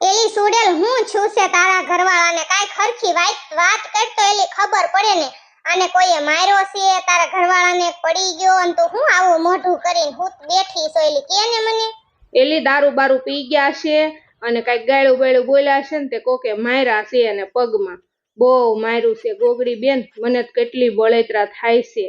એલી સુડેલ હું છું છે તારા ઘરવાળાને? કાઈ ખરખી વાત કરતો એલી ખબર પડે ને. આને કોઈએ માર્યો છે? તારા ઘરવાળાને પડી ગયો અને તું હું આવું મોઢું કરીને હું બેઠી છો એલી? કે ને મને? એલી દારૂ બારૂ પી ગયા છે અને કઈ ગાળું બાળું બોલ્યા છે ને તે કોકે માર્યા છે અને પગમાં. બહુ માર્યું છે ગોગડી બેન મને કેટલી બળેતરા થાય છે.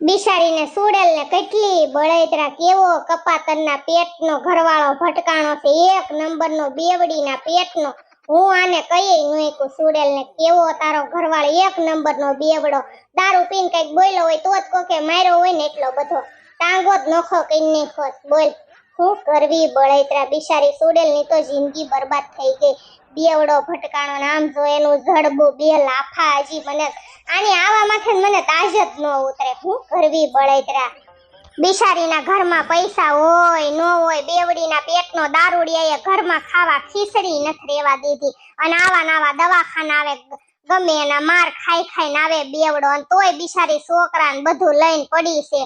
બિચારીને સુડેલ ને કેટલી બળતરા કેવો કપાતરના પેટનો ઘરવાળો ભટકાણો છે, એક નંબરનો બેવડીના પેટનો. હું આને કહીએ નોઈકું સુડેલ ને કેવો તારો ઘરવાળો એક નંબરનો બેવડો? દારૂ પીને કંઈક બોલ્યો હોય તો જ કોકે માર્યો હોય ને એટલો બધો. ટાંગો જ નોખો કઈ નાખો બોલ. હું કરવી બળેતરા બિચારી સુડેલની તો જિંદગી બરબાદ થઈ ગઈ. બેવડો ભટકાણો નામ જોયેલું જડબું બે લાફા હજી મને આની આવા માથે મને તાજ જ ન ઉતરે. હું કરવી બળેતરા બિચારીના ઘરમાં પૈસા હોય, ન હોય, બેવડીના પેટનો દારૂડિયાએ ઘરમાં ખાવા ખીચડી નથી રેવા દીધી. અને આવા નાવા દવાખાના આવે, ગમે એના માર ખાઈ ખાઈને આવે બેવડો. અને તોય બિચારી છોકરાને બધું લઈને પડી છે.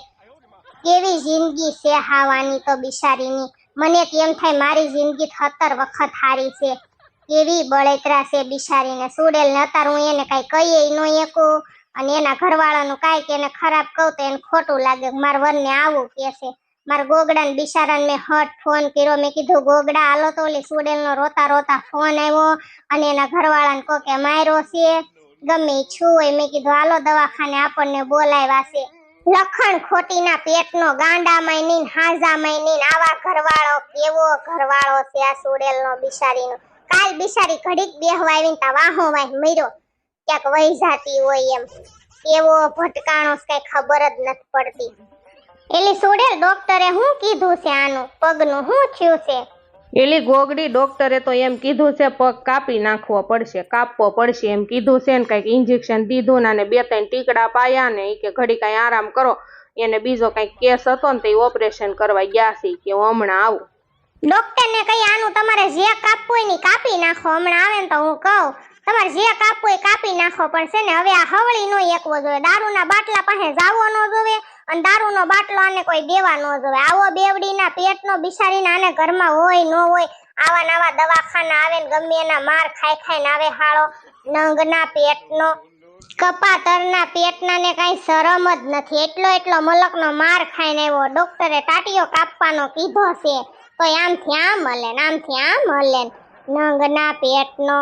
કેવી જિંદગી છે હાવાની તો બિચારીની? મને કેમ થાય મારી જિંદગી સત્તર વખત હારી છે. કેવી બળેતરા છે બિચારીને. સુડેલ ને અત્યારે હું એને કઈ કહીએ નો એકું. અને એના ઘરવાળાનું કાંઈ કે એને ખરાબ કહું તો એને ખોટું લાગે મારા વરને આવું કે છે. મારા ગોગડાને બિચારાને મેં હટ ફોન કર્યો. મેં કીધું, ગોગડા, હાલો તો ઓલી સુડેલનો રોતા રોતા ફોન આવ્યો અને એના ઘરવાળાને કહો કે માર્યો છે. ગમે છું હોય. મેં કીધું, હાલો દવાખાને આપણને બોલાવ્યા છે. લખણ ખોટીના પેટનો ગાંડા નહીં ને હાજામાંય નહીં ને આવા ઘરવાળો કેવો ઘરવાળો છે સુડેલનો બિચારીનો. કાલ બિચારી ઘડીક બેહવા આવીને તા વાહો વાહ મર્યો. ક્યાંક વહી જાતી હોય એમ. કેવો ભટકાણો કઈ ખબર જ નથી પડતી. એલી સુડેલ ડોક્ટરે શું કીધું છે આનું? પગનું શું થયું છે? એલી ગોગડી ડોક્ટરે તો એમ કીધું છે, પગ કાપી નાખવો પડશે, કાપવો પડશે. એમ કીધું છે ને કંઈક ઇન્જેક્શન દીધું ને અને બે ત્રણ ટીકડા પાયા ને ઈ કે ઘડી કાંઈ આરામ કરો. એને બીજો કંઈક કેસ હતો ને તે ઓપરેશન કરવા ગયા છે કે હમણાં આવું. ડોક્ટરને કહી, આનું તમારે જે કાપવું હોય ને કાપી નાખો. હમણાં આવે ને તો હું કહું, તમારે જે કાપવું હોય કાપી નાખો, પણ છે ને હવે આ હવળી નો એકવો જોઈએ. દારૂના બાટલા પાસે જાવો ન જોવે અને દારૂનો બાટલો આને કોઈ દેવા ન જોવે આવો બેવડીના પેટનો બિસારીને આને ઘરમાં હોય, ન હોય, આવા નવા દવાખાના આવે ને ગમે એના માર ખાઈ ખાઈને આવે હાળો. નંગના પેટનો, કપાતરના પેટના ને કઈ શરમ જ નથી. એટલો એટલો મલકનો માર ખાઈને આવ્યો. ડોક્ટરે ટાટીઓ કાપવાનો કીધો છે. તો આમથી આમ હલે ને. આમથી આમ હલે નંગના પેટનો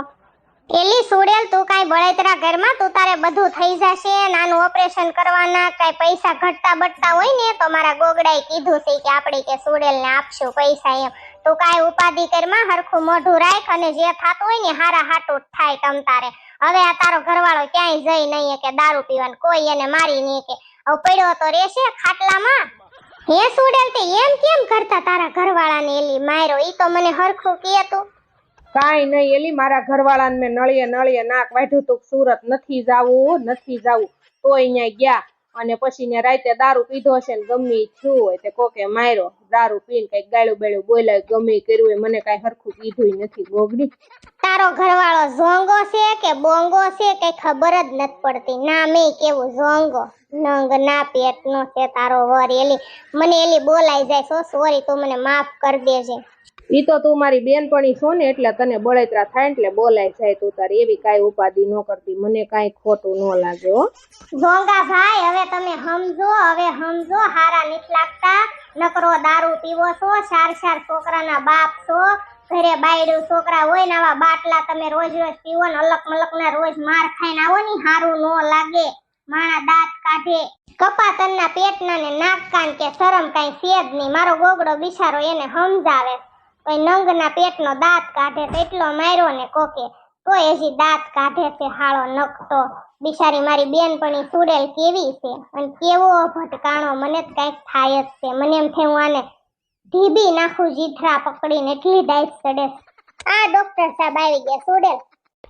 પેલી સુડેલ તું કાંઈ બળેતરા ઘરમાં? તું તારે બધું થઈ જશે, નાનું ઓપરેશન કરવાના, કાંઈ પૈસા ઘટતા બટતા હોય ને, તો મારા ગોગડાએ કીધું છે કે આપણે કે સુડેલને આપશું પૈસા એમ. તું કાંઈ ઉપાધિ કરમાં હરખું મોઢું રાખ અને જે થાતું હોય ને, હારા હાટું થાય તમ તારે. હવે આ તારો ઘરવાળો ક્યાંય જઈ નહીં કે દારૂ પીવાનું કોઈ એને મારી નહીં કે પડ્યો તો રહેશે ખાટલામાં. હે સુડેલ તે એમ કેમ કરતા તારા ઘરવાળાને એલી માર્યો? ઈ તો મને હરખું કે તું કાઈ નહીં એલી મારા ઘરવાળાને મેં નળીએ નળીએ નાક વાઢ્યું તું સુરત નથી જાવું નથી જાવું. તો અહીંયા ગયા. અને પછી ને રાતે દારૂ પીધો હશે ને ગમે થયું હોય તે કોકે માર્યો. દારૂ પીને કંઈક ગાળું બાળું બોલાય ગમે કર્યું હોય મને કઈ હરખું કીધું નથી ગોગડી. તારો ઘરવાળો ઝોંગો છે કે બોંગો છે કઈ ખબર જ નથી પડતી. ના મેં કેવું ઝોંગો. નંગ ના પેટનો છે તારો વર એલી મને એલી બોલાઈ જાય સો સોરી તું મને માફ કરી દેજે. ઈ તો તું મારી બેનપણી છો ને એટલે તને બળતરા થાય એટલે બોલાય જાય તું તારી. એવી કાંઈ ઉપાધિ ન કરતી મને કાંઈ ખોટું ન લાગે હો. ઝોંગા ભાઈ હવે તમે સમજો હવે સમજો હારા નથી લાગતા. નકરો દારૂ પીવો છો ચાર ચાર છોકરાના બાપ છો ઘરે બાયડું છોકરા હોય ને આવા બાટલા તમે રોજ રોજ પીવો ને અલગ મલક ના રોજ માર ખાઈને આવો ને હારું ન લાગે. માણા દાંત કાઢે. કપાતરના પેટના ને નાક કાન કે શરમ કઈ છે નહીં. મારો ગોગડો બિચારો એને સમજાવે. કોઈ નંગના પેટનો દાંત કાઢે તો એટલો માર્યો ને કોકે. તો એજી દાંત કાઢે છે હાળો નખતો. બિચારી મારી બેનપણી સુડેલ કેવી છે? અને કેવો ભટકાણો મને તો કાંઈક થાય જ છે. મને એમ થયું આને ઢીબી નાખું જીથરા પકડીને એટલી ડાઈટ ચડે આ ડોક્ટર સાહેબ આવી ગયા. સુડેલ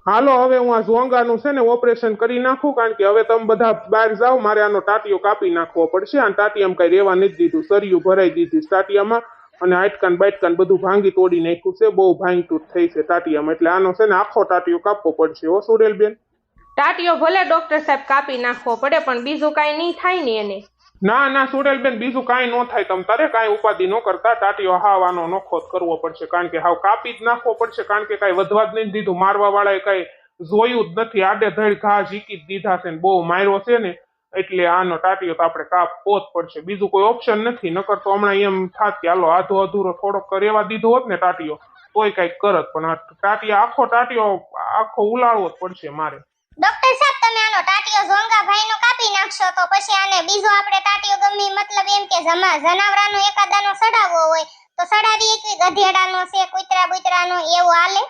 હાલો, હવે હું આ ઝોંગાનું છે ને ઓપરેશન કરી નાખું, કારણ કે હવે તમે બધા બહાર જાઓ, મારે આનો ટાટિયો કાપી નાખવો પડશે. આ ટાટિયામાં કઈ રહેવા નથી દીધું. સરિયું ભરાઈ દીધી ટાટિયામાં અને હાટકાન બાટકાન બધું ભાંગી તોડી નાખ્યું છે. બહુ ભાંગતૂટ થઈ છે ટાટિયામાં એટલે આનો છે ને આખો ટાટિયો કાપવો પડશે હો, સુરેલબેન. ટાટિયો ભલે ડોક્ટર સાહેબ કાપી નાખવો પડે, પણ બીજું કાંઈ નહીં થાય ને એને. ના ના, સુરેલબેન, બીજું કાંઈ ન થાય. તમ તારે કાંઈ ઉપાધિ ન કરતા ટાટીઓ હાવાનો નોખો કરવો પડશે. કારણ કે હાવ કાપી જ નાખવો પડશે. કારણ કે કાંઈ વધવા જ નહીં દીધું. મારવા વાળાએ કાંઈ જોયું જ નથી. આડે ધડ ઘા ઝીકી જ દીધા છે ને બહુ માર્યો છે ને, એટલે આનો ટાટીઓ તો આપણે કાપવો જ પડશે. બીજું કોઈ ઓપ્શન નથી. નકર તો હમણાં એમ થાત કે હાલો, આધો અધૂરો થોડોક રેવા દીધો હોત ને ટાટીઓ તોય કાંઈક કરત. પણ ટાટીઓ આખો ટાટીઓ આખો ઉલાળવો જ પડશે મારે. ડોક્ટર સાહેબ તમે આનો ટાટિયો ઝોંગા ભાઈનો કાપી નાખશો તો પછી આને બીજો આપણે ટાટિયો ગમી મતલબ એમ કે જમા જનાવરાનો એકાદાનો સડાવવો હોય તો સડાવી એકવી ગધેડાનો છે કૂતરા બુતરાનો એવો હાલે?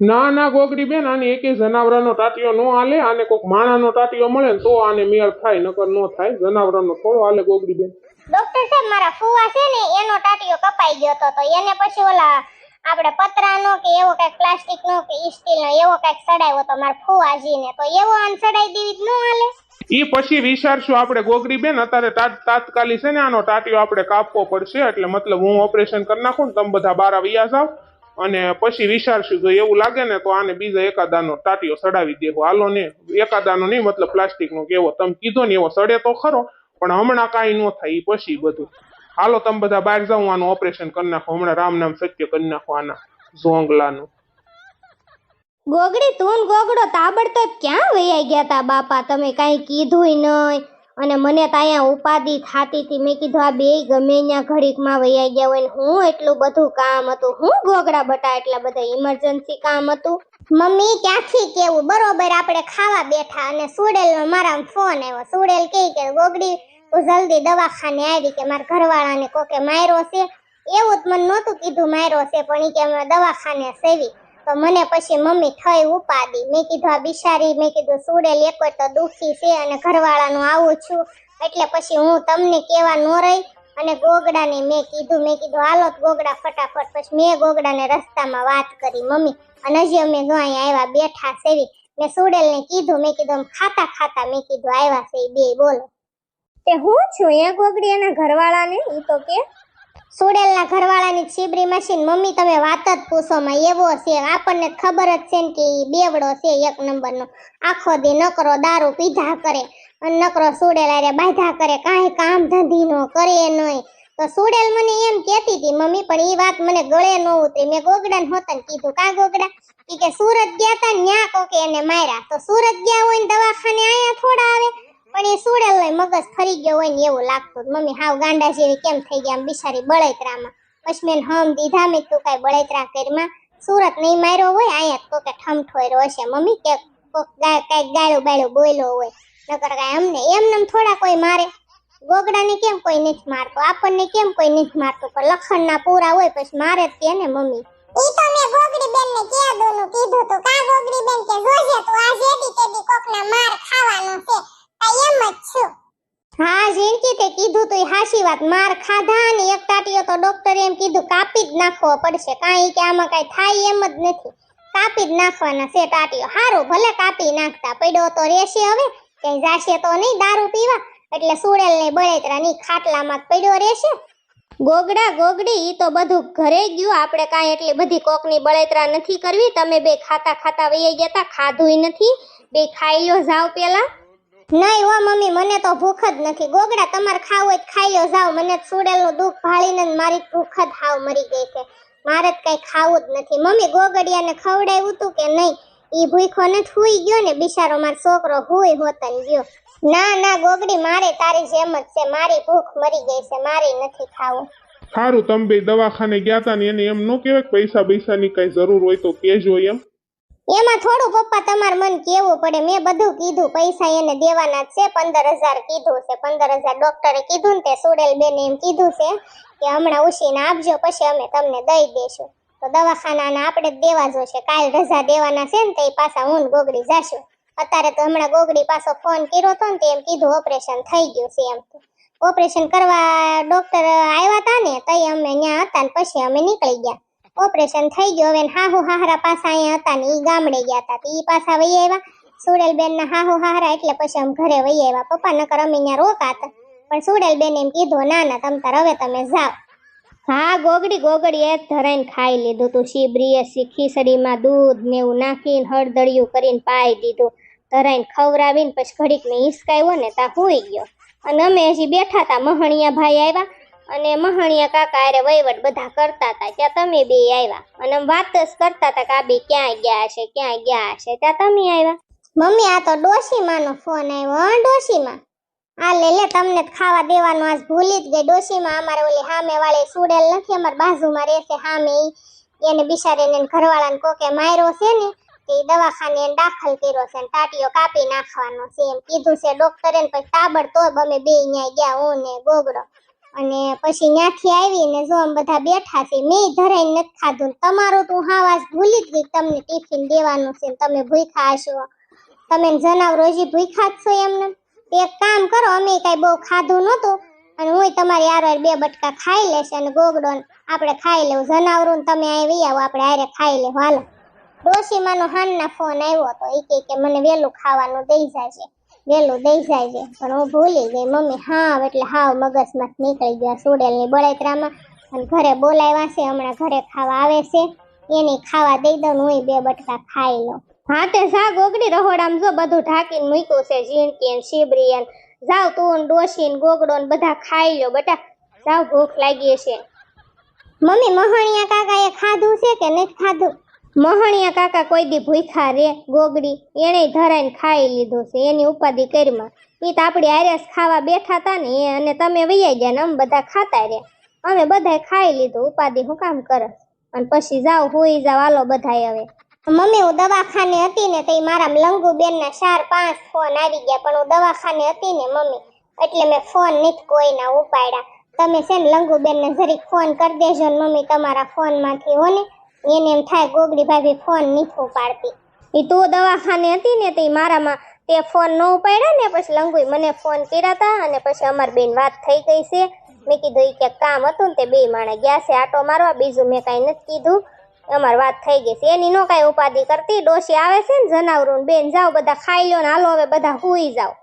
ના ના ગોગડી બેન આને એકે જનાવરાનો ટાટિયો નો હાલે આને કોઈક માણાનો ટાટિયો મળે ને તો આને મેળ થાય નકર નો થાય જનાવરાનો થોડો હાલે ગોગડી બેન. ડોક્ટર સાહેબ મારા ફુવા છે ને એનો ટાટિયો કપાઈ ગયો તો એને પછી ઓલા આપણે પતરાનો કે એવો કંઈક પ્લાસ્ટિકનો કે સ્ટીલનો એવો કંઈક સડાવ્યો તો મારા ફુવાજીને, તો એવો આમ સડાઈ દેવી ન હાલે. ઈ પછી વિચારશું આપણે ગોગરી બેન અત્યારે તાત્કાલિક છે ને આનો ટાટિયો આપણે કાપવો પડશે, એટલે મતલબ હું ઓપરેશન કરી નાખું ને તમે બધા બાર વિયા જાવ અને પછી વિચારશું, જો એવું લાગે ને તો આને બીજા એકાદાનો ટાટિયો સડાવી દેવો. હાલો ને, એકાદાનો નહીં, મતલબ પ્લાસ્ટિકનો કેવો તમે કીધો ને એવો સડે તો ખરો, પણ હમણાં કાંઈ ન થાય એ પછી બધું. હાલો તમે બધા બહાર જાઉં આનું ઓપરેશન કરી નાખો. હમણાં રામ નામ સત્ય કરી નાખો આના ઝોંગલાનું. ગોગડી તું ગોગડો તાબડતોબ ક્યાં વૈયા ગયા તા બાપા? તમે કાંઈ કીધુંય નહીં અને મને તો અહીંયા ઉપાધિ થતી હતી. મેં કીધું આ બે ગમે ત્યાં ઘડીકમાં વૈયા ગયા હોય ને હું એટલું બધું કામ હતું. હું ગોગડા બટા એટલા બધા ઇમરજન્સી કામ હતું? મમ્મી ક્યાંથી કેવું? બરોબર આપણે ખાવા બેઠા અને સુડેલનો મારા ફોન આવ્યો. સુડેલ કહે કે ગોગડી તું જલ્દી દવાખાને આવી કે મારા ઘરવાળાને કોકે માર્યો છે. એવું જ મને નહોતું કીધું માર્યો છે, પણ એ કે દવાખાને સેવી. તો મને પછી મમ્મી થઈ ઉપાડી મેં કીધું આ બિચારી, મેં કીધું સુડેલ એક તો દુઃખી છે અને ઘરવાળાનું આવું છું. એટલે પછી હું તમને કહેવા ન રહી અને ગોગડાને મેં કીધું મેં કીધું, હાલો ગોગડા ફટાફટ. પછી મેં ગોગડાને રસ્તામાં વાત કરી, મમ્મી, અને હજી અમે જો અહીંયા આવ્યા બેઠા સેવી. મેં સુડેલને કીધું, મેં કીધું ખાતા ખાતા મેં કીધું, આવ્યા છે બે, બોલો. તે હું છું એ ગોગડી ઘરવાળાને? એ તો કે સુડેલના ઘરવાળાની છીબરી મશીન. મમ્મી, તમે વાત જ પૂછો, માં એવો છે? આપણને ખબર જ છે ને કે એ બેવડો છે એક નંબરનો. આખો દી નકરો દારૂ પીધા કરે અને નકરો સુડેલ અરે બાંધા કરે. કાંઈ કામ ધંધી નો કરે નહીં તો સુડેલ મને એમ કહેતી હતી, મમ્મી, પણ એ વાત મને ગળે ન ઉતરી. મેં ગોગડાને હોતન કીધું, કા ગોગડા? કે, સુરત ગયા તા ને ન્યા કોકે એને માર્યા. તો સુરત ગયા હોય ને દવાખાને આયા થોડા આવે. પણ એ સુડેલ મગજ ફરી ગયો હોય ને એવું લાગતું. મમ્મી હાવ ગાંડા જેવી કેમ થઈ ગયા? આમ બિચારી બળેતરામાં. પછી મેં હમ દીધા, મેં તું કાંઈ બળેતરા કરીમાં સુરત નહીં માર્યો હોય, અહીંયા તો કે ઠમઠોયરો હશે. મમ્મી કે કોક કાંઈક ગાળું બાળું બોલ્યો હોય. નકર કાંઈ અમને એમને એમ થોડા કોઈ મારે. ગોગડાને કેમ કોઈ નથી મારતો? આપણને કેમ કોઈ નથી મારતું? પણ લખણના પૂરા હોય, પછી મારે જ ને મમ્મી. ઈ તો ગોગડી બેન ને નું કીધું તું? કા ગોગડી બેન કે, જોજે તું, આ જેડી તેડી કોકના માર ખાવાનો છે. હા જીણકી તે કીધું તું હાશી વાત. માર ખાધા ને એક ટાટીઓ તો ડોક્ટરે એમ કીધું, કાપી જ નાખવો પડશે. કાંઈ કે આમાં કાંઈ થાય એમ જ નથી. કાપી જ નાખવાના છે ટાટીઓ. સારું ભલે કાપી નાખતા. પડ્યો તો રહેશે હવે. ક્યાંય જાશે તો નહીં દારૂ પીવા. એટલે સુડેલ ને બળેતરા ની ખાટલામાં જ પડ્યો રહેશે. ગોગડા, ગોગડી, ઈ તો બધું ઘરે ગયું. આપણે કાંઈ એટલી બધી કોકની બળેતરા નથી કરવી. તમે બે ખાતા ખાતા વહી ગયા તા. ખાધુંય નથી. બે ખાઈ લો જાવ પેલા. નહીં હો મમ્મી, મને તો ભૂખ જ નથી. ગોગડા, તમારે ખાવું હોય ખાઈ લ્યો જાવ મને સુડેલનું દુઃખ ભાળીને મારી ભૂખ જ હાવ મરી ગઈ છે. મારે જ કઈ ખાવું જ નથી. મમ્મી, ગોગડિયાને ખવડાવ્યું તું કે નહીં? ઈ ભૂખો નથી, હુઈ ગયો ને બિચારો મારો છોકરો, હુઈ હોતન ગયો. ના ના, ગોગડી, મારે તારી જેમ જ છે. મારી ભૂખ મરી ગઈ છે. મારી નથી ખાવું. સારું, તમે બે દવાખાને ગયા હતા ને એને એમ ન કહેવાય પૈસા પૈસાની કઈ જરૂર હોય તો કેજો એમ. એમાં થોડું પપ્પા તમારે મન કેવું પડે. મેં બધું કીધું. પૈસા એને દેવાના છે. પંદર હજાર કીધું છે. પંદર હજાર ડોક્ટરે કીધું ને તે સુડેલ બેને એમ કીધું છે કે હમણાં ઉછીને આપજો, પછી અમે તમને દઈ દેશું. તો દવાખાનાના આપણે જ દેવા જોશે. કાલ રજા દેવાના છે ને તે પાછા હું ગોગડી જાશું. અત્યારે તો હમણાં ગોગડી પાછો ફોન કર્યો હતો ને તે એમ કીધું ઓપરેશન થઈ ગયું છે એમ ઓપરેશન કરવા ડોક્ટર આવ્યા હતા ને તઈ અમે ત્યાં હતા ને પછી અમે નીકળી ગયા. ઓપરેશન થઈ ગયું. હવે હાહુ હાહરા પાછા અહીંયા હતા ને એ ગામડે ગયા હતા. તો એ પાછા વહી આવ્યા. સુડેલબેનના હાહુ હાહરા એટલે પછી અમે ઘરે વહી આવ્યા. પપ્પા નકર અમે અહીંયા રોકાતા. પણ સુડેલબેન એમ કીધું, ના ના, તમ તાર, હવે તમે જાઓ. હા, ગોગડી ગોગડી એ ધરાઈને ખાઈ લીધું તું. શીબરીએ ખીચડીમાં દૂધ ને એવું નાખીને હળદળિયું કરીને પાઈ દીધું. ધરાઈને ખવડાવીને પછી ઘડીક ને હિસકાવ્યો ને ત્યાં હોઈ ગયો. અને અમે હજી બેઠા હતા મહણિયા ભાઈ આવ્યા. અને મહણિયા કાકા અરે વહીવટ બધા કરતા હતા. ત્યાં તમે બે આવ્યા. અને વાત જ કરતા હતા કે આ બે ક્યાં ગયા છે, ક્યાં ગયા છે. ત્યાં તમે આવ્યા. મમ્મી, આ તો ડોશીમાનો ફોન આવ્યો, હા, ડોશીમાં? આ લે લે, તમને ખાવા દેવાનું, આજ ભૂલી જ ગઈ. ડોશીમાં અમારે ઓલી સામે વાળી સુડેલ નથી, અમારે બાજુમાં રહેશે સામે એને બિચારીને ઘરવાળાને કોકે માર્યો છે ને, તે દવાખાને દાખલ કર્યો છે ને ટાટીઓ કાપી નાખવાનો છે એમ કીધું છે. ડોક્ટરે પછી તાબડતોબ અમે બે ન્યા ગયા, હું ને ગોગડો. અને પછી ત્યાંથી આવીને જો અમે બધા બેઠા છે મેં ધરાઈને નથી ખાધું. તમારું તું હા આજ ભૂલી જ ગઈ, તમને ટિફિન દેવાનું છે તમે ભૂખ્યા હશો. તમે ને જનાવરો હજી ભૂખ્યા જ છો એમને. એક કામ કરો, અમે કાંઈ બહુ ખાધું નહોતું અને હું તમારી આરો બે બટકા ખાઈ લેશે અને ગોગડો આપણે ખાઈ લેવું. જનાવરું તમે આવી આવો, આપણે હારે ખાઈ લેવું. હાલો. ડોશીમાનો હાનના ફોન આવ્યો હતો. એ કે મને વહેલું ખાવાનું દઈ જાય છે વહેલું દઈ જાય છે. પણ હું ભૂલી ગઈ મમ્મી. હાવ એટલે હાવ મગજમાં નીકળી ગયા સુડેલની બળેતરામાં. અને ઘરે બોલાવ્યા છે હમણાં ઘરે ખાવા આવે છે. એની ખાવા દઈ દઉં હું બે બટકા ખાઈ લઉં. હા તે જા ગોગડી રહોડામાં જો બધું ઢાંકીને મૂક્યું છે ઝીણકી ને શીબરી ને જાવ તું ડોશી ને ગોગડો ને બધા ખાઈ લો બટા. જાવ ભૂખ લાગી છે મમ્મી મહણિયા કાકાએ ખાધું છે કે નથી ખાધું? મહણિયા કાકા કોઈ દી ભૂખા રે, ગોગડી એને ધરાઈને ખાઈ લીધું છે, એની ઉપાધિ કરીમાં. એ તો આપણી આરેસ ખાવા બેઠા હતા ને, એ અને તમે વૈયા ગયા ને, અમે બધા ખાતા રે અમે બધાય ખાઈ લીધું, ઉપાધિ હું કામ કરસ અને પછી જાવ હોઈ જાવ હાલો બધાય હવે. મમ્મી, હું દવાખાને હતી ને તો મારા લંગુ બેનના ચાર પાંચ ફોન આવી ગયા, પણ હું દવાખાને હતી ને, મમ્મી, એટલે મેં ફોન નથી કોઈના ઉપાડ્યા. તમે છે ને લંગુબેન બેનને જરીક ફોન કરી દેજો ને, મમ્મી, તમારા ફોનમાંથી હો ને એને એમ થાય, ગોગડી ભાભી ફોન નથી પાડતી એ તું દવાખાને હતી ને તે મારામાં તે ફોન ન ઉપાડ્યા ને, પછી લંગુઈ મને ફોન કર્યા હતા અને પછી અમારી બેન વાત થઈ ગઈ છે. મેં કીધું એ ક્યાંક કામ હતું ને તે બે માણે ગયા છે આટો મારવા, બીજું મેં કાંઈ નથી કીધું. અમારી વાત થઈ ગઈ છે. એની નો કાંઈ ઉપાધિ કરતી, ડોશી આવે છે ને, જનાવરું બેન, જાઓ બધા ખાઈ લો ને હાલો, હવે બધા હુઈ જાઓ.